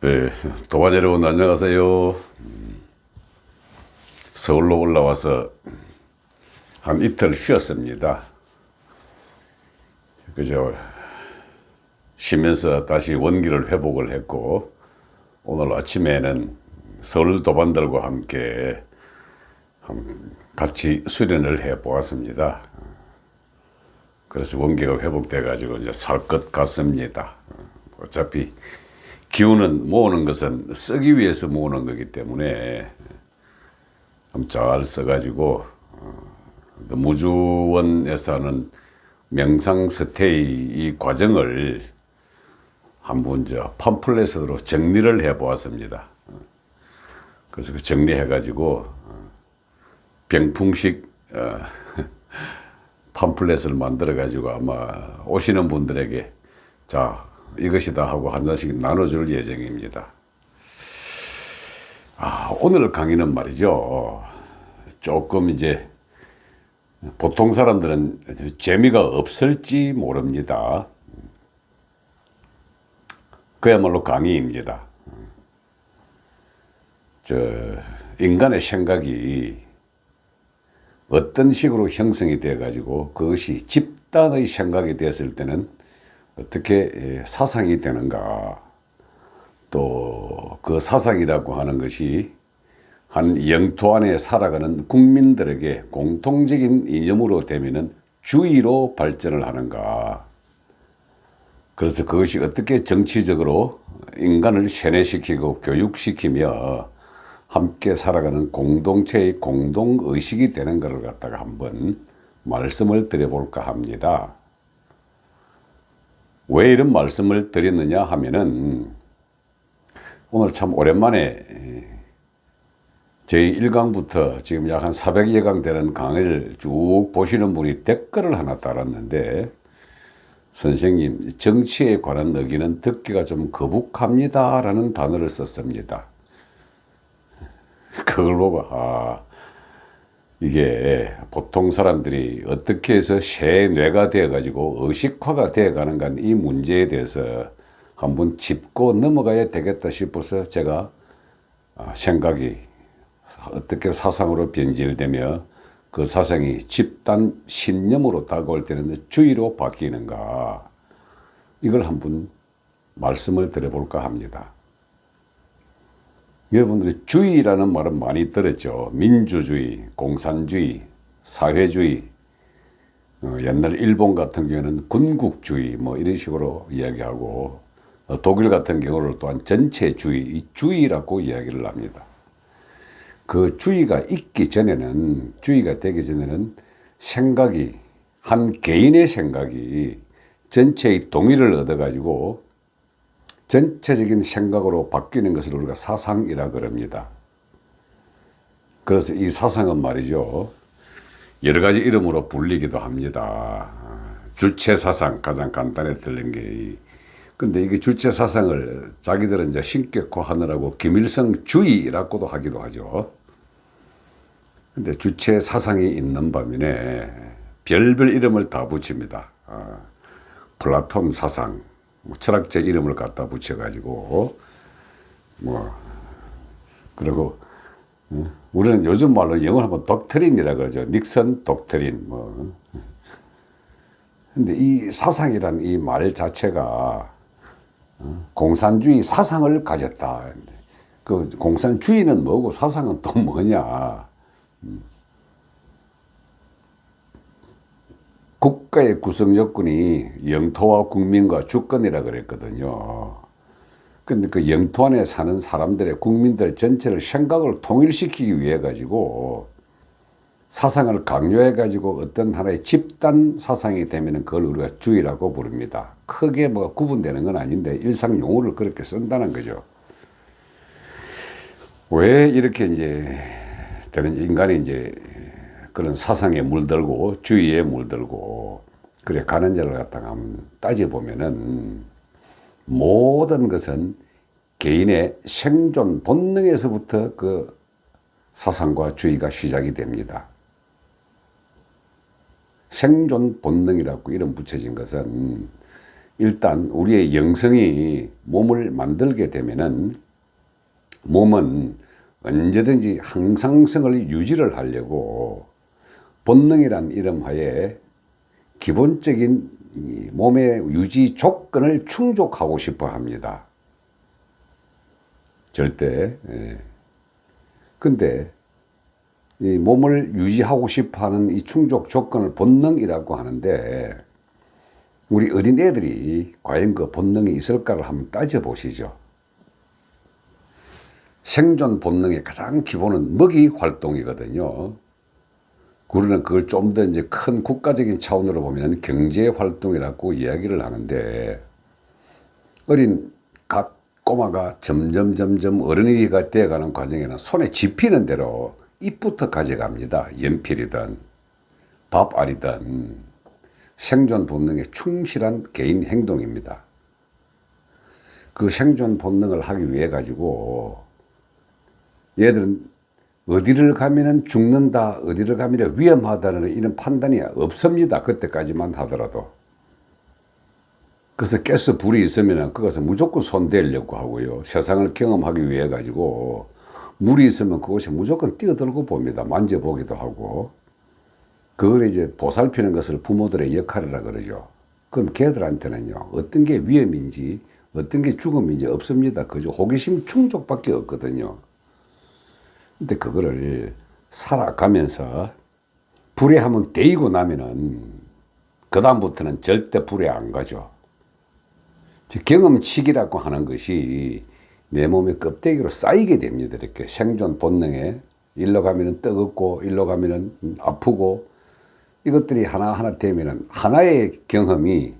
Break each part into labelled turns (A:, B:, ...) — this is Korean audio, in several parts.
A: 네, 도반 여러분 안녕하세요. 음, 서울로 올라와서 한 이틀 쉬었습니다. 그저 쉬면서 다시 원기를 회복을 했고 오늘 아침에는 서울 도반들과 함께 한- 같이 수련을 해 보았습니다. 그래서 원기가 회복돼 가지고 이제 살 것 같습니다. 어차피 기운은 모으는 것은 쓰기 위해서 모으는 거기 때문에 좀잘 써가지고 어, 무주원에서는 명상 스테이 이 과정을 한번 저 팜플렛으로 정리를 해 보았습니다. 그래서 그 정리해 가지고 어, 병풍식 어, 팜플렛을 만들어 가지고 아마 오시는 분들에게 자 이것이다 하고 한 잔씩 나눠줄 예정입니다. 아, 오늘 강의는 말이죠. 조금 이제 보통 사람들은 재미가 없을지 모릅니다. 그야말로 강의입니다. 저 인간의 생각이 어떤 식으로 형성이 돼 가지고 그것이 집단의 생각이 되었을 때는 어떻게 예, 사상이 되는가. 또 그 사상이라고 하는 것이 한 영토 안에 살아가는 국민들에게 공통적인 이념으로 되면은 주의로 발전을 하는가. 그래서 그것이 어떻게 정치적으로 인간을 세뇌시키고 교육시키며 함께 살아가는 공동체의 공동의식이 되는 것을 갖다가 한번 말씀을 드려볼까 합니다. 왜 이런 말씀을 드렸느냐 하면은 오늘 참 오랜만에 저희 1강부터 지금 약 한 400여 강 되는 강의를 쭉 보시는 분이 댓글을 하나 달았는데 선생님 정치에 관한 의견은 듣기가 좀 거북합니다라는 단어를 썼습니다. 그걸 보고 아 이게 보통 사람들이 어떻게 해서 세뇌가 되어 가지고 의식화가 되어 가는가 이 문제에 대해서 한번 짚고 넘어가야 되겠다 싶어서 제가 아, 생각이 어떻게 사상으로 변질되며 그 사상이 집단 신념으로 다가올 때는 주의로 바뀌는가 이걸 한번 말씀을 드려볼까 합니다. 여러분들이 주의라는 말은 많이 들었죠. 민주주의, 공산주의, 사회주의. 어, 옛날 일본 같은 경우는 군국주의 뭐 이런 식으로 이야기하고 어, 독일 같은 경우는 또한 전체주의, 이 주의라고 이야기를 합니다. 그 주의가 있기 전에는 주의가 되기 전에는 생각이 한 개인의 생각이 전체의 동의를 얻어 가지고 전체적인 생각으로 바뀌는 것을 우리가 사상이라 그럽니다. 그래서 이 사상은 말이죠. 여러 가지 이름으로 불리기도 합니다. 주체 사상 가장 간단히 들린 게 근데 이게 주체 사상을 자기들은 이제 신격화하느라고 김일성 주의라고도 하기도 하죠. 근데 주체 사상이 있는 반면에 별별 이름을 다 붙입니다. 아, 플라톤 사상, 뭐 철학적 이름을 갖다 붙여가지고 뭐 그리고 어, 우리는 요즘 말로 영어로 하면 독트린이라 그러죠. 닉슨 독트린 뭐. 근데 이 사상이란 이 말 자체가 어, 공산주의 사상을 가졌다. 그 공산주의는 뭐고 사상은 또 뭐냐? 음. 국가의 구성 요건이 영토와 국민과 주권이라 그랬거든요. 근데 그 영토 안에 사는 사람들의 국민들 전체를 생각을 통일시키기 위해 가지고 사상을 강요해 가지고 어떤 하나의 집단 사상이 되면은 그걸 우리가 주의라고 부릅니다. 크게 뭐 구분되는 건 아닌데 일상 용어를 그렇게 쓴다는 거죠. 왜 이렇게 이제 되는 인간이 이제 그런 사상에 물들고 주의에 물들고 그래 가는 자를 갖다가 따져보면은 모든 것은 개인의 생존 본능에서부터 그 사상과 주의가 시작이 됩니다. 생존 본능이라고 이름 붙여진 것은 일단 우리의 영성이 몸을 만들게 되면은 몸은 언제든지 항상성을 유지를 하려고 본능이란 이름 하에 기본적인 이 몸의 유지 조건을 충족하고 싶어 합니다. 절대. 예. 근데 이 몸을 유지하고 싶어 하는 이 충족 조건을 본능이라고 하는데 우리 어린 애들이 과연 그 본능이 있을까를 한번 따져보시죠. 생존 본능의 가장 기본은 먹이 활동이거든요. 우리는 그걸 좀 더 이제 큰 국가적인 차원으로 보면 경제 활동이라고 이야기를 하는데 어린 각 꼬마가 점점 점점 어른이가 되어가는 과정에는 손에 집히는 대로 입부터 가져갑니다. 연필이든 밥알이든 생존 본능에 충실한 개인 행동입니다. 그 생존 본능을 하기 위해 가지고 얘들은 어디를 가면은 죽는다, 어디를 가면 위험하다는 이런 판단이 없습니다. 그때까지만 하더라도. 그래서 가스 불이 있으면 그것을 무조건 손대려고 하고요. 세상을 경험하기 위해 가지고 물이 있으면 그곳에 무조건 뛰어들고 봅니다. 만져보기도 하고. 그걸 이제 보살피는 것을 부모들의 역할이라 그러죠. 그럼 걔들한테는요, 어떤 게 위험인지, 어떤 게 죽음인지 없습니다. 그저 호기심 충족밖에 없거든요. 근데 그거를 살아가면서 불에 한번 데이고 나면은 그다음부터는 절대 불에 안 가죠. 즉, 경험치기라고 하는 것이 내 몸의 껍데기로 쌓이게 됩니다. 이렇게 생존 본능에 일로 가면은 뜨겁고 일로 가면은 아프고 이것들이 하나하나 되면은 하나의 경험이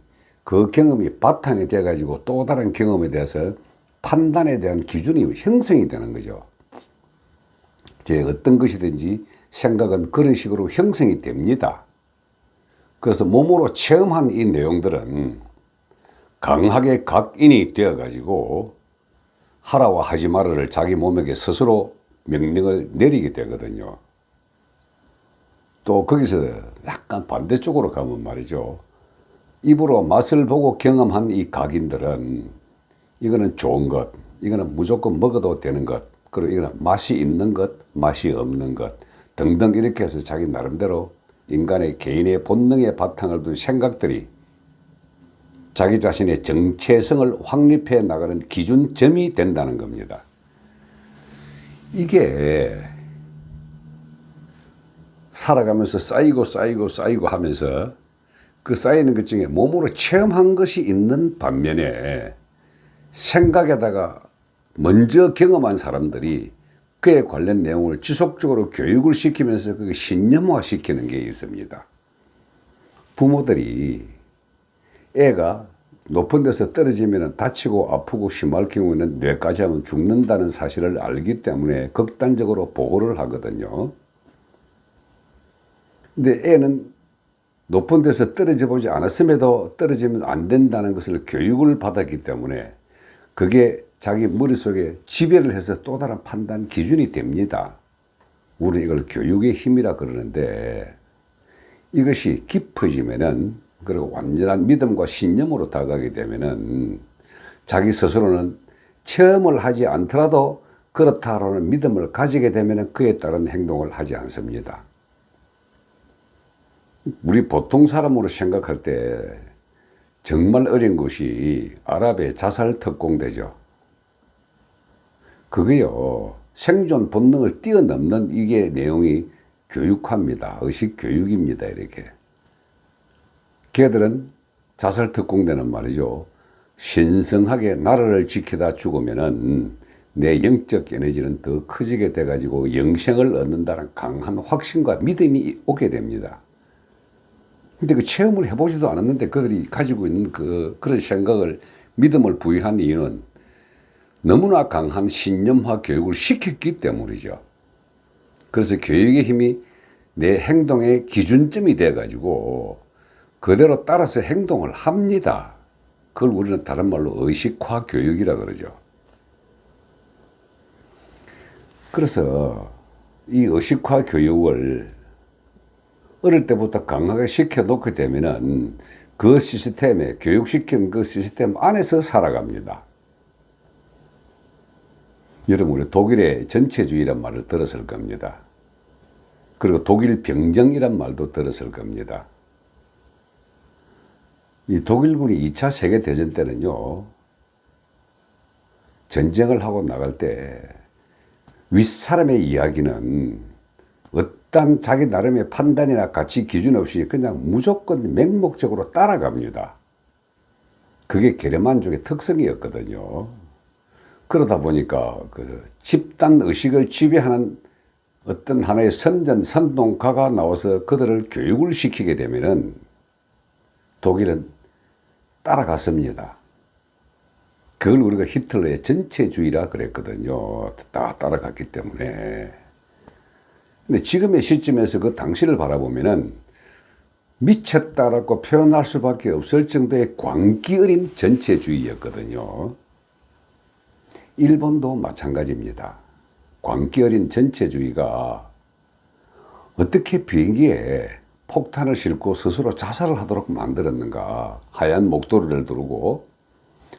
A: 그 경험이 바탕이 돼 가지고 또 다른 경험에 대해서 판단에 대한 기준이 형성이 되는 거죠. 제 어떤 것이든지 생각은 그런 식으로 형성이 됩니다. 그래서 몸으로 체험한 이 내용들은 강하게 각인이 되어 가지고 하라와 하지 말아를 자기 몸에게 스스로 명령을 내리게 되거든요. 또 거기서 약간 반대쪽으로 가면 말이죠. 입으로 맛을 보고 경험한 이 각인들은 이거는 좋은 것, 이거는 무조건 먹어도 되는 것, 그리고 이거는 맛이 있는 것, 맛이 없는 것 등등 이렇게 해서 자기 나름대로 인간의 개인의 본능의 바탕을 둔 생각들이 자기 자신의 정체성을 확립해 나가는 기준점이 된다는 겁니다. 이게 살아가면서 쌓이고 쌓이고 쌓이고 하면서 그 쌓이는 것 중에 몸으로 체험한 것이 있는 반면에 생각에다가 먼저 경험한 사람들이 그에 관련 내용을 지속적으로 교육을 시키면서 그게 신념화 시키는 게 있습니다. 부모들이 애가 높은 데서 떨어지면 다치고 아프고 심할 경우에는 뇌까지 하면 죽는다는 사실을 알기 때문에 극단적으로 보호를 하거든요. 근데 애는 높은 데서 떨어져 보지 않았음에도 떨어지면 안 된다는 것을 교육을 받았기 때문에 그게 자기 머릿속에 지배를 해서 또 다른 판단 기준이 됩니다. 우리는 이걸 교육의 힘이라 그러는데 이것이 깊어지면은 그리고 완전한 믿음과 신념으로 다가가게 되면은 자기 스스로는 체험을 하지 않더라도 그렇다라는 믿음을 가지게 되면은 그에 따른 행동을 하지 않습니다. 우리 보통 사람으로 생각할 때 정말 어려운 것이 아랍의 자살 특공대죠. 그게요, 생존 본능을 뛰어넘는 이게 내용이 교육화입니다. 의식 교육입니다. 이렇게. 걔들은 자살 특공대는 말이죠. 신성하게 나라를 지키다 죽으면은 내 영적 에너지는 더 커지게 돼가지고 영생을 얻는다는 강한 확신과 믿음이 오게 됩니다. 근데 그 체험을 해보지도 않았는데 그들이 가지고 있는 그, 그런 생각을, 믿음을 부여한 이유는 너무나 강한 신념화 교육을 시켰기 때문이죠. 그래서 교육의 힘이 내 행동의 기준점이 돼가지고 그대로 따라서 행동을 합니다. 그걸 우리는 다른 말로 의식화 교육이라 그러죠. 그래서 이 의식화 교육을 어릴 때부터 강하게 시켜놓게 되면은 그 시스템에 교육시킨 그 시스템 안에서 살아갑니다. 여러분 독일의 전체주의란 말을 들었을 겁니다. 그리고 독일 병정이란 말도 들었을 겁니다. 이 독일군이 2차 세계대전 때는요, 전쟁을 하고 나갈 때 윗사람의 이야기는 어떤 자기 나름의 판단이나 가치 기준 없이 그냥 무조건 맹목적으로 따라갑니다. 그게 게르만족의 특성이었거든요. 그러다 보니까 그 집단 의식을 지배하는 어떤 하나의 선전 선동가가 나와서 그들을 교육을 시키게 되면은 독일은 따라갔습니다. 그걸 우리가 히틀러의 전체주의라 그랬거든요. 다 따라갔기 때문에. 근데 지금의 시점에서 그 당시를 바라보면은 미쳤다라고 표현할 수밖에 없을 정도의 광기 어린 전체주의였거든요. 일본도 마찬가지입니다. 광기 어린 전체주의가 어떻게 비행기에 폭탄을 싣고 스스로 자살을 하도록 만들었는가. 하얀 목도리를 두르고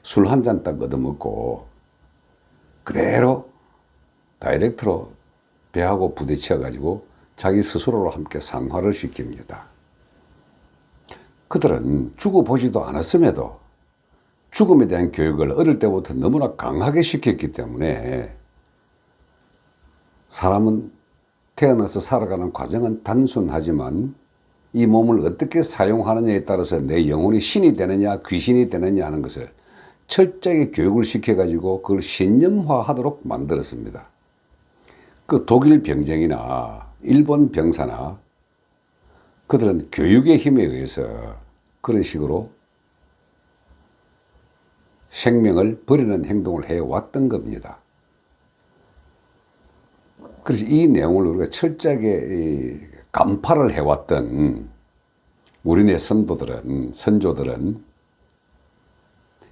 A: 술 한 잔 딱 얻어먹고 그대로 다이렉트로 배하고 부딪혀 가지고 자기 스스로로 함께 산화를 시킵니다. 그들은 죽어보지도 않았음에도 죽음에 대한 교육을 어릴 때부터 너무나 강하게 시켰기 때문에 사람은 태어나서 살아가는 과정은 단순하지만 이 몸을 어떻게 사용하느냐에 따라서 내 영혼이 신이 되느냐 귀신이 되느냐 하는 것을 철저하게 교육을 시켜가지고 그걸 신념화하도록 만들었습니다. 그 독일 병정이나 일본 병사나 그들은 교육의 힘에 의해서 그런 식으로 생명을 버리는 행동을 해왔던 겁니다. 그래서 이 내용을 우리가 철저하게 간파를 해왔던 우리네 선도들은, 선조들은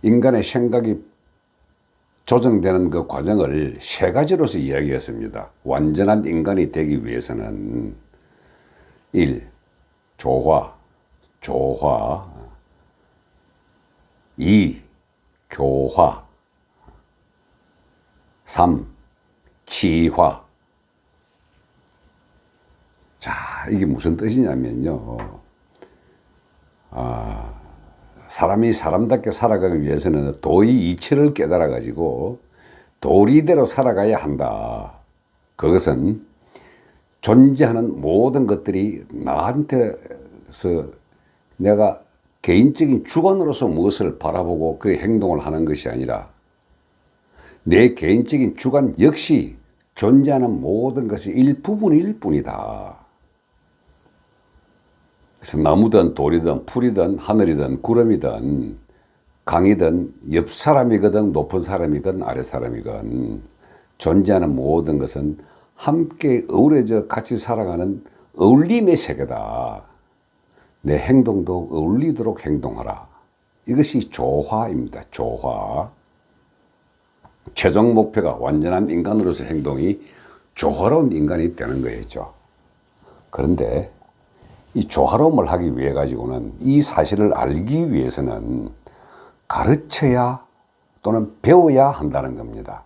A: 인간의 생각이 조정되는 그 과정을 세 가지로서 이야기했습니다. 완전한 인간이 되기 위해서는 1. 조화, 조화 2. 교화 3. 치화 자, 이게 무슨 뜻이냐면요. 아, 사람이 사람답게 살아가기 위해서는 도의 이치를 깨달아 가지고 도리대로 살아가야 한다. 그것은 존재하는 모든 것들이 나한테서 내가 개인적인 주관으로서 무엇을 바라보고 그 행동을 하는 것이 아니라 내 개인적인 주관 역시 존재하는 모든 것이 일부분일 뿐이다. 그래서 나무든 돌이든 풀이든 하늘이든 구름이든 강이든 옆 사람이거든 높은 사람이건 아래 사람이건 존재하는 모든 것은 함께 어우러져 같이 살아가는 어울림의 세계다. 내 행동도 어울리도록 행동하라. 이것이 조화입니다. 조화. 최종 목표가 완전한 인간으로서 행동이 조화로운 인간이 되는 거였죠. 그런데 이 조화로움을 하기 위해 가지고는 이 사실을 알기 위해서는 가르쳐야 또는 배워야 한다는 겁니다.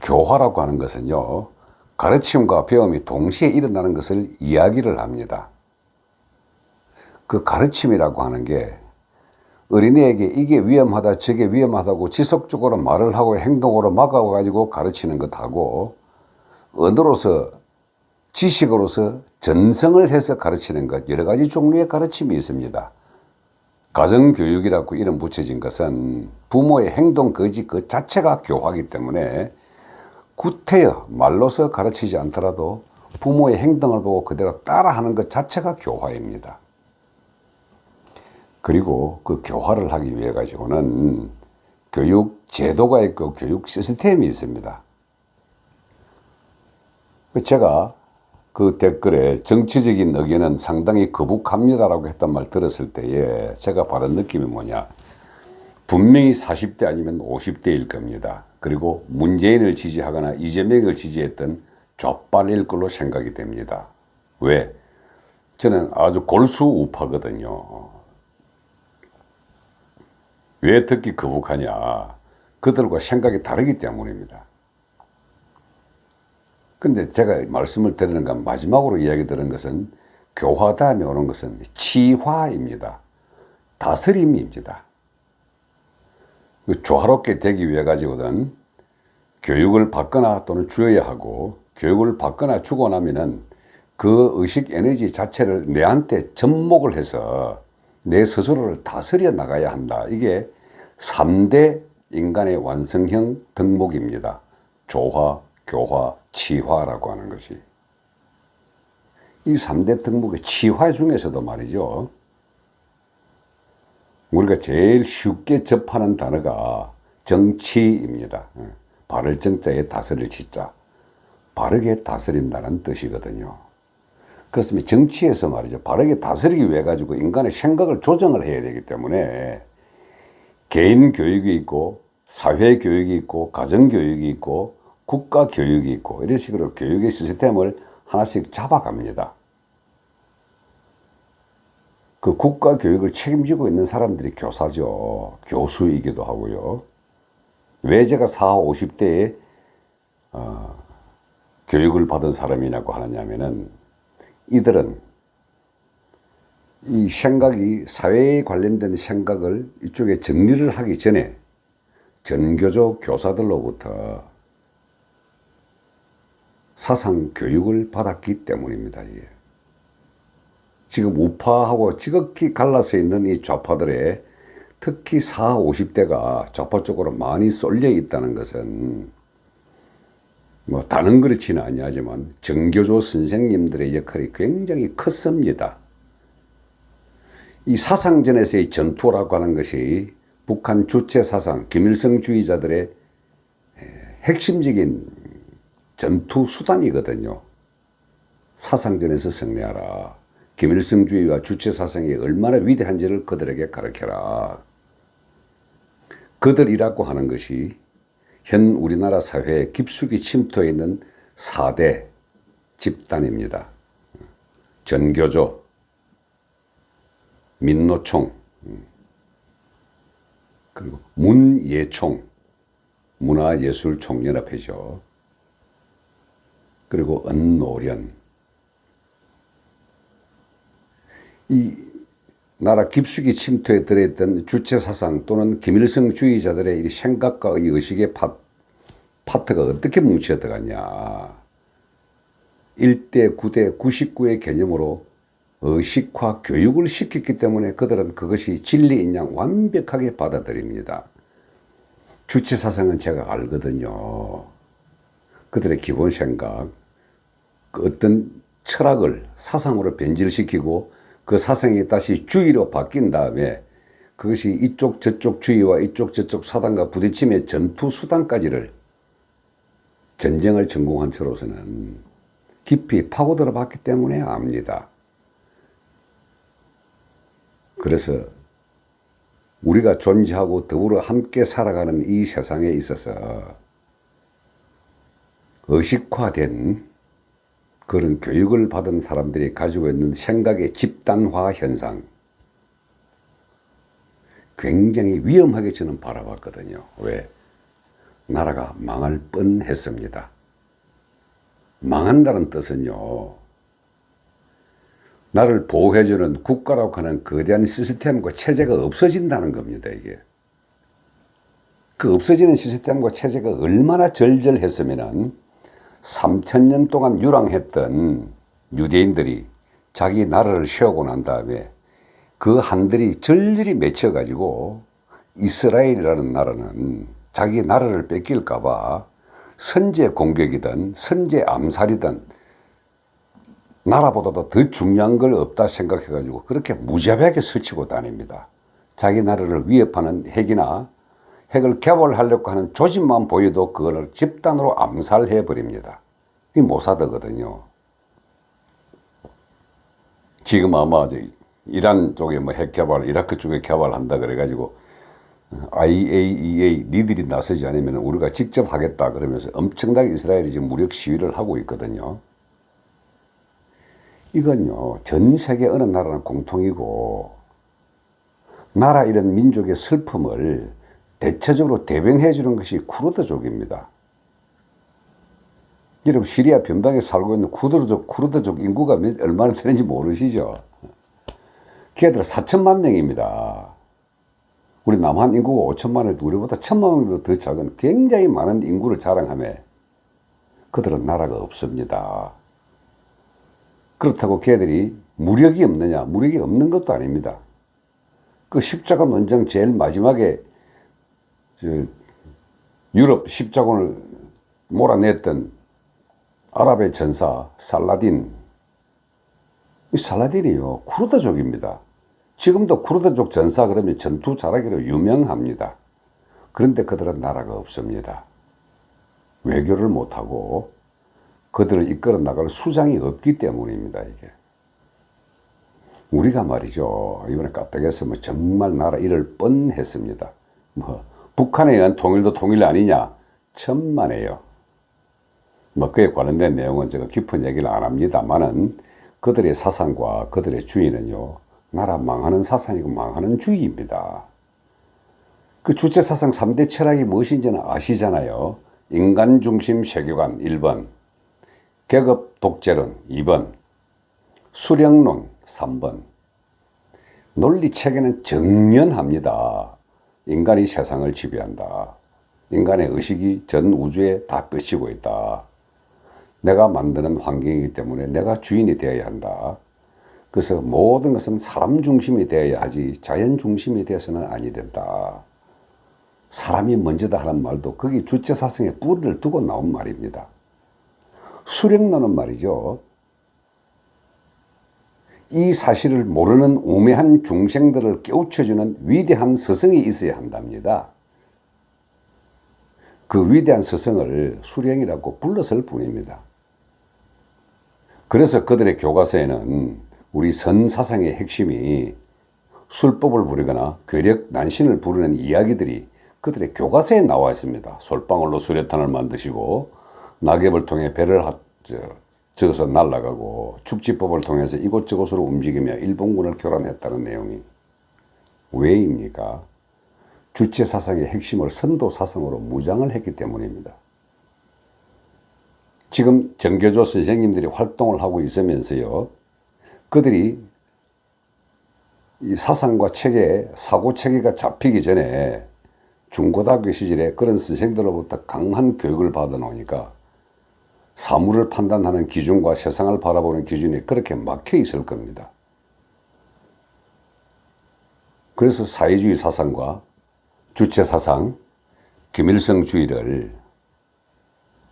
A: 교화라고 하는 것은요, 가르침과 배움이 동시에 일어나는 것을 이야기를 합니다. 그 가르침이라고 하는 게 어린이에게 이게 위험하다, 저게 위험하다고 지속적으로 말을 하고 행동으로 막아가지고 가르치는 것하고 언어로서 지식으로서 전성을 해서 가르치는 것 여러 가지 종류의 가르침이 있습니다. 가정교육이라고 이름 붙여진 것은 부모의 행동 거지 그 자체가 교화기 때문에 구태여 말로서 가르치지 않더라도 부모의 행동을 보고 그대로 따라하는 것 자체가 교화입니다. 그리고 그 교화를 하기 위해 가지고는 교육 제도가 있고 교육 시스템이 있습니다. 제가 그 댓글에 정치적인 의견은 상당히 거북합니다라고 했단 말 들었을 때에 제가 받은 느낌이 뭐냐. 분명히 40대 아니면 50대일 겁니다. 그리고 문재인을 지지하거나 이재명을 지지했던 족발일 걸로 생각이 됩니다. 왜? 저는 아주 골수 우파거든요. 왜 특히 거북하냐? 그들과 생각이 다르기 때문입니다. 근데 제가 말씀을 드리는 건 마지막으로 이야기 드린 것은 교화 다음에 오는 것은 치화입니다. 다스림입니다. 그 조화롭게 되기 위해 가지고는 교육을 받거나 또는 주어야 하고 교육을 받거나 주고 나면은 그 의식 에너지 자체를 내한테 접목을 해서 내 스스로를 다스려 나가야 한다. 이게 3대 인간의 완성형 덕목입니다. 조화, 교화, 치화라고 하는 것이. 이 3대 덕목의 치화 중에서도 말이죠. 우리가 제일 쉽게 접하는 단어가 정치입니다. 예. 바를 정자에 다스릴 치자. 바르게 다스린다는 뜻이거든요. 그렇습니다. 정치에서 말이죠. 바르게 다스리기 위해 가지고 인간의 생각을 조정을 해야 되기 때문에 개인 교육이 있고 사회 교육이 있고 가정 교육이 있고 국가 교육이 있고 이런 식으로 교육의 시스템을 하나씩 잡아갑니다. 그 국가 교육을 책임지고 있는 사람들이 교사죠. 교수이기도 하고요. 왜 제가 4, 50대에 어, 교육을 받은 사람이라고 하느냐면은 이들은 이 생각이 사회에 관련된 생각을 이쪽에 정리를 하기 전에 전교조 교사들로부터 사상 교육을 받았기 때문입니다. 이게. 지금 우파하고 지극히 갈라서 있는 이 좌파들의 특히 4, 50대가 좌파 쪽으로 많이 쏠려 있다는 것은 뭐 다른 그렇지는 아니하지만 정교조 선생님들의 역할이 굉장히 컸습니다. 이 사상전에서의 전투라고 하는 것이 북한 주체 사상, 김일성주의자들의 핵심적인 전투 수단이거든요. 사상전에서 승리하라. 김일성주의와 주체 사상이 얼마나 위대한지를 그들에게 가르쳐라. 그들이라고 하는 것이 현 우리나라 사회에 깊숙이 침투해 있는 4대 집단입니다. 전교조, 민노총, 그리고 문예총, 문화예술총연합회죠. 그리고 은노련. 이 나라 깊숙이 침투에 들어있던 주체 사상 또는 김일성 주의자들의 이 생각과 이 의식의 파, 파트가 어떻게 뭉쳐 들어갔냐. 1대 9대 99의 개념으로 의식화 교육을 시켰기 때문에 그들은 그것이 진리인 양 완벽하게 받아들입니다. 주체 사상은 제가 알거든요. 그들의 기본 생각, 그 어떤 철학을 사상으로 변질시키고 그 사상이 다시 주의로 바뀐 다음에 그것이 이쪽 저쪽 주의와 이쪽 저쪽 사단과 부딪힘의 전투 수단까지를 전쟁을 전공한 저로서는 깊이 파고들어 봤기 때문에 압니다. 그래서 우리가 존재하고 더불어 함께 살아가는 이 세상에 있어서 의식화된 그런 교육을 받은 사람들이 가지고 있는 생각의 집단화 현상 굉장히 위험하게 저는 바라봤거든요. 왜? 나라가 망할 뻔했습니다. 망한다는 뜻은요. 나를 보호해주는 국가라고 하는 거대한 시스템과 체제가 없어진다는 겁니다, 이게. 그 없어지는 시스템과 체제가 얼마나 절절했으면은 3천년 동안 유랑했던 유대인들이 자기 나라를 세우고 난 다음에 그 한들이 절절히 맺혀가지고 이스라엘이라는 나라는 자기 나라를 뺏길까봐 선제 공격이든 선제 암살이든 나라보다도 더 중요한 걸 없다 생각해가지고 그렇게 무자비하게 스치고 다닙니다. 자기 나라를 위협하는 핵이나 핵을 개발하려고 하는 조짐만 보여도 그걸 집단으로 암살해 버립니다. 이 모사드거든요. 지금 아마 이란 쪽에 뭐 핵 개발, 이라크 쪽에 개발한다 그래가지고 IAEA 니들이 나서지 않으면 우리가 직접 하겠다 그러면서 엄청나게 이스라엘이 지금 무력 시위를 하고 있거든요. 이건요, 전 세계 어느 나라는 공통이고, 나라 이런 민족의 슬픔을 대체적으로 대변해 주는 것이 쿠르드족입니다. 여러분 시리아 변방에 살고 있는 쿠르드족 쿠르드족 인구가 몇- 얼마나 되는지 모르시죠? 걔들 4천만 명입니다. 우리 남한 인구가 5천만을 우리보다 천만 명도 더 작은 굉장히 많은 인구를 자랑하며 그들은 나라가 없습니다. 그렇다고 걔들이 무력이 없느냐? 무력이 없는 것도 아닙니다. 그 십자가 논쟁 제일 마지막에 저 유럽 십자군을 몰아냈던 아랍의 전사 살라딘 이 살라딘이요 쿠르드족입니다. 지금도 쿠르드족 전사 그러면 전투 잘하기로 유명합니다. 그런데 그들은 나라가 없습니다. 외교를 못하고 그들을 이끌어 나갈 수장이 없기 때문입니다. 이게 우리가 말이죠 이번에 까딱했으면 정말 나라 잃을 뻔했습니다. 뭐 북한에 의한 통일도 통일 아니냐 천만에요. 뭐 그에 관련된 내용은 제가 깊은 얘기를 안 합니다만은 그들의 사상과 그들의 주의는요 나라 망하는 사상이고 망하는 주의입니다. 그 주체 사상 3대 철학이 무엇인지는 아시잖아요. 인간 중심 세계관 1번, 계급 독재론 2번, 수령론 3번. 논리 체계는 정연합니다. 인간이 세상을 지배한다. 인간의 의식이 전 우주에 다 뻗치고 있다. 내가 만드는 환경이기 때문에 내가 주인이 되어야 한다. 그래서 모든 것은 사람 중심이 되어야 하지 자연 중심이 되어서는 아니 된다. 사람이 먼저다 하는 말도 거기 주체 사상에 뿌리를 두고 나온 말입니다. 수령론은 말이죠. 이 사실을 모르는 우매한 중생들을 깨우쳐주는 위대한 스승이 있어야 한답니다. 그 위대한 스승을 수령이라고 불렀을 뿐입니다. 그래서 그들의 교과서에는 우리 선 사상의 핵심이 술법을 부리거나 괴력 난신을 부르는 이야기들이 그들의 교과서에 나와 있습니다. 솔방울로 수레탄을 만드시고 낙엽을 통해 배를 하- 저, 저어서 날아가고 축지법을 통해서 이곳저곳으로 움직이며 일본군을 교란했다는 내용이 왜입니까? 주체 사상의 핵심을 선도 사상으로 무장을 했기 때문입니다. 지금 정교조 선생님들이 활동을 하고 있으면서요, 그들이 이 사상과 체계, 사고 체계가 잡히기 전에 중고등학교 시절에 그런 선생들로부터 강한 교육을 받아 놓으니까 사물을 판단하는 기준과 세상을 바라보는 기준이 그렇게 막혀 있을 겁니다. 그래서 사회주의 사상과 주체 사상, 김일성주의를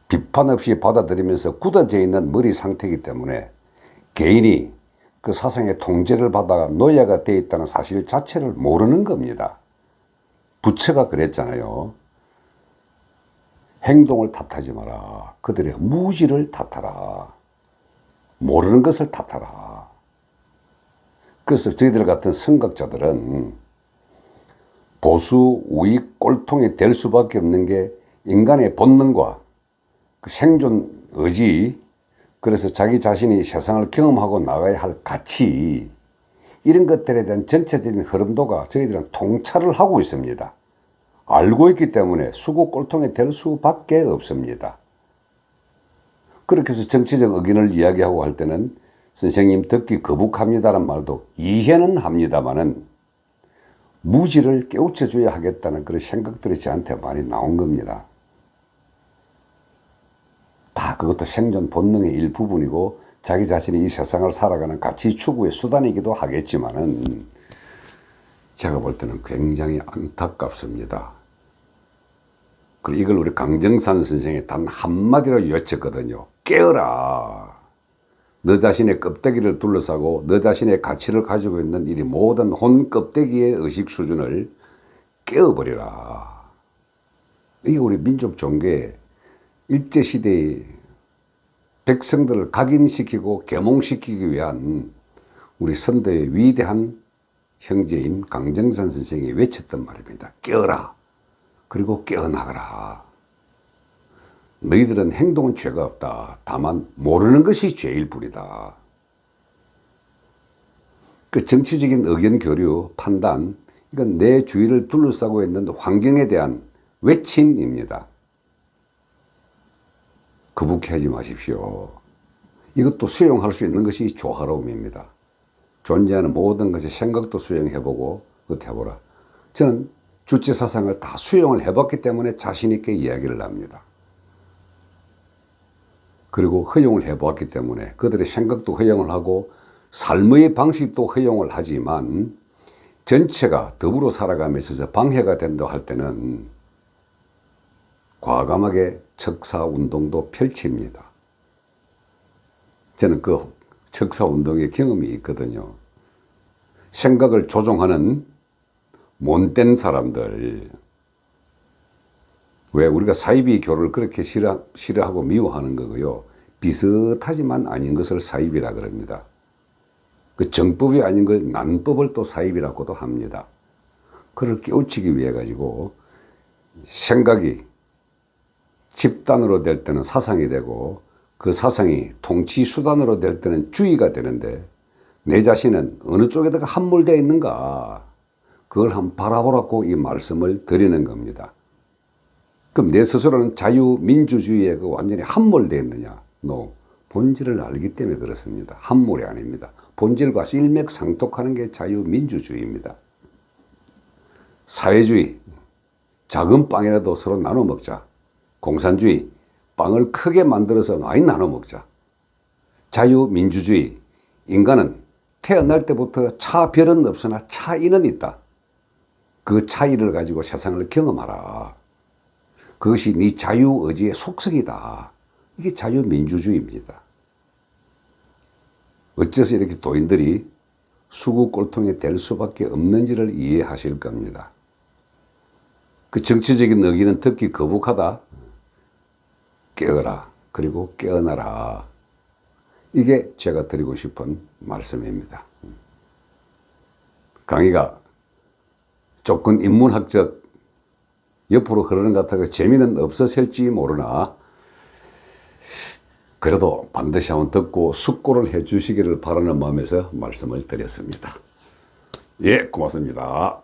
A: 비판 없이 받아들이면서 굳어져 있는 머리 상태이기 때문에 개인이 그 사상의 통제를 받아 노예가 되어 있다는 사실 자체를 모르는 겁니다. 부처가 그랬잖아요. 행동을 탓하지 마라. 그들의 무지를 탓하라. 모르는 것을 탓하라. 그래서 저희들 같은 선각자들은 보수, 우익, 꼴통이 될 수밖에 없는 게 인간의 본능과 그 생존 의지, 그래서 자기 자신이 세상을 경험하고 나가야 할 가치, 이런 것들에 대한 전체적인 흐름도가 저희들은 통찰을 하고 있습니다. 알고 있기 때문에 수고 꼴통이 될 수밖에 없습니다. 그렇게 해서 정치적 의견을 이야기하고 할 때는 선생님 듣기 거북합니다란 말도 이해는 합니다만은 무지를 깨우쳐 줘야 하겠다는 그런 생각들이 저한테 많이 나온 겁니다. 다 그것도 생존 본능의 일부분이고 자기 자신이 이 세상을 살아가는 가치 추구의 수단이기도 하겠지만은 제가 볼 때는 굉장히 안타깝습니다. 그리고 이걸 우리 강정산 선생이 단 한마디로 외쳤거든요. 깨어라. 너 자신의 껍데기를 둘러싸고 너 자신의 가치를 가지고 있는 이 모든 혼 껍데기의 의식 수준을 깨어버리라. 이게 우리 민족 종교의 일제시대의 백성들을 각인시키고 계몽시키기 위한 우리 선대의 위대한 형제인 강정산 선생이 외쳤던 말입니다. 깨어라. 그리고 깨어나가라. 너희들은 행동은 죄가 없다. 다만 모르는 것이 죄일 뿐이다. 그 정치적인 의견 교류, 판단 이건 내 주위를 둘러싸고 있는 환경에 대한 외침입니다. 거북해하지 마십시오. 이것도 수용할 수 있는 것이 조화로움입니다. 존재하는 모든 것의 생각도 수용해보고 어떻게 해보라. 저는 주체 사상을 다 수용을 해봤기 때문에 자신 있게 이야기를 합니다. 그리고 허용을 해보았기 때문에 그들의 생각도 허용을 하고 삶의 방식도 허용을 하지만 전체가 더불어 살아가면서 방해가 된다 할 때는 과감하게 척사 운동도 펼칩니다. 저는 그 척사 운동의 경험이 있거든요. 생각을 조종하는 못된 사람들. 왜 우리가 사이비 교를 그렇게 싫어, 싫어하고 미워하는 거고요. 비슷하지만 아닌 것을 사이비라 그럽니다. 그 정법이 아닌 걸 난법을 또 사입이라고도 합니다. 그를 깨우치기 위해 가지고 생각이 집단으로 될 때는 사상이 되고 그 사상이 통치 수단으로 될 때는 주의가 되는데 내 자신은 어느 쪽에다가 함몰되어 있는가 그걸 한번 바라보라고 이 말씀을 드리는 겁니다. 그럼 내 스스로는 자유민주주의에 그 완전히 함몰되어 있느냐? No. 본질을 알기 때문에 그렇습니다. 함몰이 아닙니다. 본질과 일맥상통하는 게 자유민주주의입니다. 사회주의, 작은 빵이라도 서로 나눠 먹자. 공산주의, 빵을 크게 만들어서 많이 나눠 먹자. 자유민주주의, 인간은 태어날 때부터 차별은 없으나 차이는 있다. 그 차이를 가지고 세상을 경험하라. 그것이 네 자유의지의 속성이다. 이게 자유민주주의입니다. 어째서 이렇게 도인들이 수구 꼴통이 될 수밖에 없는지를 이해하실 겁니다. 그 정치적인 의기는 듣기 거북하다. 깨어라. 그리고 깨어나라. 이게 제가 드리고 싶은 말씀입니다. 강의가 조금 인문학적 옆으로 흐르는 것 같아서 재미는 없어질지 모르나 그래도 반드시 한번 듣고 숙고를 해 주시기를 바라는 마음에서 말씀을 드렸습니다. 예, 고맙습니다.